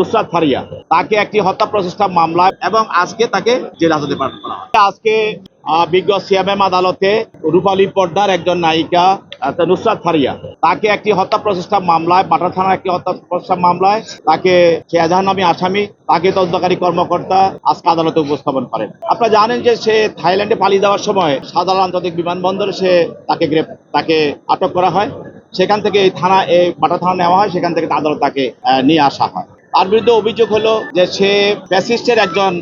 নুসরাত ফারিয়া। তাকে একটি হত্যা প্রচেষ্টা মামলায় এবং আজকে তাকে জেল হাজতে পাঠানো করা হয়। আজকে বিজ্ঞ সিএমএম আদালতে রূপালী পর্দার একজন নায়িকা নুসরাত ফারিয়া। তাকে একটি হত্যা প্রচেষ্টা মামলায় পাটা থানার একটি হত্যা প্রচেষ্টা মামলায় তাকে শেয়াজাহান নামী আসামি, তাকে তদন্তকারী কর্মকর্তা আজকে আদালতে উপস্থাপন করেন। আপনারা জানেন যে সে থাইল্যান্ডে পালিয়ে যাওয়ার সময় সাধারণ আন্তর্জাতিক বিমানবন্দরে সে তাকে গ্রেপ তাকে আটক করা হয়। সেখান থেকে এই থানা, এই বাটা থানা নেওয়া হয়, সেখান থেকে আদালত তাকে নিয়ে আসা হয়। তার বিরুদ্ধে অভিযোগ হলো যে সে ফ্যাসিস্টের একজন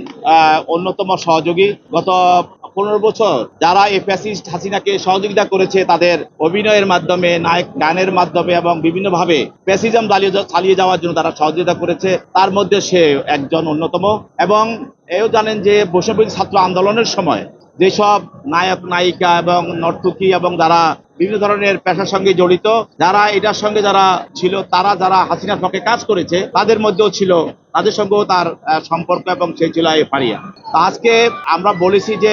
অন্যতম সহযোগী। গত পনেরো বছর যারা এই ফ্যাসিস্ট হাসিনাকে সহযোগিতা করেছে, তাদের অভিনয়ের মাধ্যমে, নায়ক গানের মাধ্যমে এবং বিভিন্নভাবে ফ্যাসিজম চালিয়ে যাওয়ার জন্য তারা সহযোগিতা করেছে, তার মধ্যে সে একজন অন্যতম। এবং এও জানেন যে বৈষম্য ছাত্র আন্দোলনের সময় যেসব নায়ক, নায়িকা এবং নর্তকী এবং যারা বিভিন্ন ধরনের পেশার সঙ্গে জড়িত, যারা এটার সঙ্গে যারা ছিল, তারা যারা হাসিনার পক্ষে কাজ করেছে, তাদের মধ্যেও ছিল, তাদের সঙ্গেও তার সম্পর্ক এবং সেই ছিল এই ফারিয়া আজকে আমরা বলেছি যে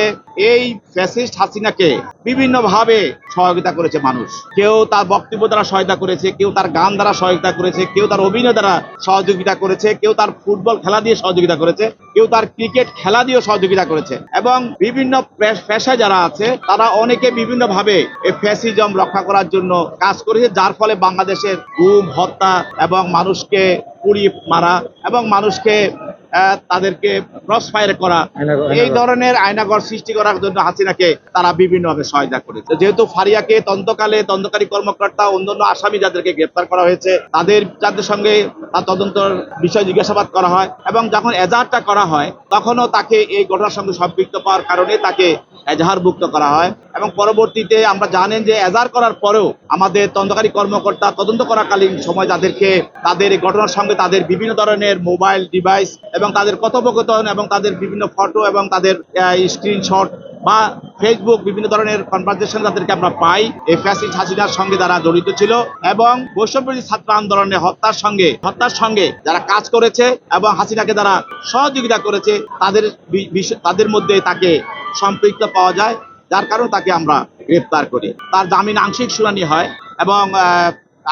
এই ফ্যাসিস্ট হাসিনাকে বিভিন্নভাবে সহযোগিতা করেছে মানুষ। কেউ তার বক্তব্য দ্বারা সহায়তা করেছে, কেউ তার গান দ্বারা সহযোগিতা করেছে, কেউ তার অভিনয় দ্বারা সহযোগিতা করেছে, কেউ তার ফুটবল খেলা দিয়ে সহযোগিতা করেছে, কেউ তার ক্রিকেট খেলা দিয়েও সহযোগিতা করেছে এবং বিভিন্ন পেশায় যারা আছে, তারা অনেকে বিভিন্নভাবে এই ফ্যাসিজম রক্ষা করার জন্য কাজ করেছে, যার ফলে বাংলাদেশের গুম, হত্যা এবং মানুষকে পুড়িয়ে মারা এবং মানুষকে তাদেরকে ক্রস ফায়ার করা এই ধরনের আয়নাগর সৃষ্টি করার জন্য হাসিনাকে তারা বিভিন্নভাবে সহায়তা করেছে। যেহেতু ফারিয়াকে তদন্তকালে তদন্তকারী কর্মকর্তা অন্যান্য আসামি যাদেরকে গ্রেপ্তার করা হয়েছে তাদের যাদের সঙ্গে তার তদন্তর বিষয় জিজ্ঞাসাবাদ করা হয় এবং যখন এজাহারটা করা হয় তখনও তাকে এই ঘটনার সঙ্গে সম্পৃক্ত পাওয়ার কারণে তাকে এজাহারভুক্ত করা হয় এবং পরবর্তীতে আমরা জানেন যে এজাহার করার পরেও আমাদের তদন্তকারী কর্মকর্তা তদন্ত করাকালীন সময় যাদেরকে তাদের ঘটনার সঙ্গে তাদের বিভিন্ন ধরনের মোবাইল ডিভাইস এবং তাদের কথোপকথন এবং তাদের বিভিন্ন ফটো এবং তাদের স্ক্রিনশট বা ফেসবুক বিভিন্ন ধরনের কনভারসেশন তাদেরকে আমরা পাই। এই হাসিনার সঙ্গে যারা জড়িত ছিল এবং বৈষম্যবিরোধী ছাত্র আন্দোলনে হত্যার সঙ্গে হত্যার সঙ্গে যারা কাজ করেছে এবং হাসিনাকে যারা সহযোগিতা করেছে, তাদের তাদের মধ্যে তাকে সম্পৃক্ত পাওয়া যায়। যার কারণে তাকে আমরা গ্রেপ্তার করি। তার জামিন আংশিক শুনানি হয় এবং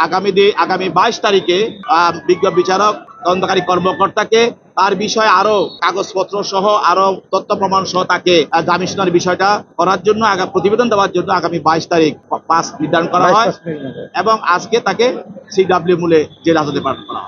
আগামী আগামী বাইশ তারিখে বিজ্ঞ বিচারক তদন্তকারী কর্মকর্তাকে তার বিষয়ে আরও কাগজপত্র সহ আরও তথ্য প্রমাণ সহ তাকে জামিশনের বিষয়টা করার জন্য প্রতিবেদন দেওয়ার জন্য আগামী বাইশ তারিখ পাস নির্ধারণ করা হয় এবং আজকে তাকে সিডাব্লিউ মূলে জেল হাজতে পাঠানো করা হয়।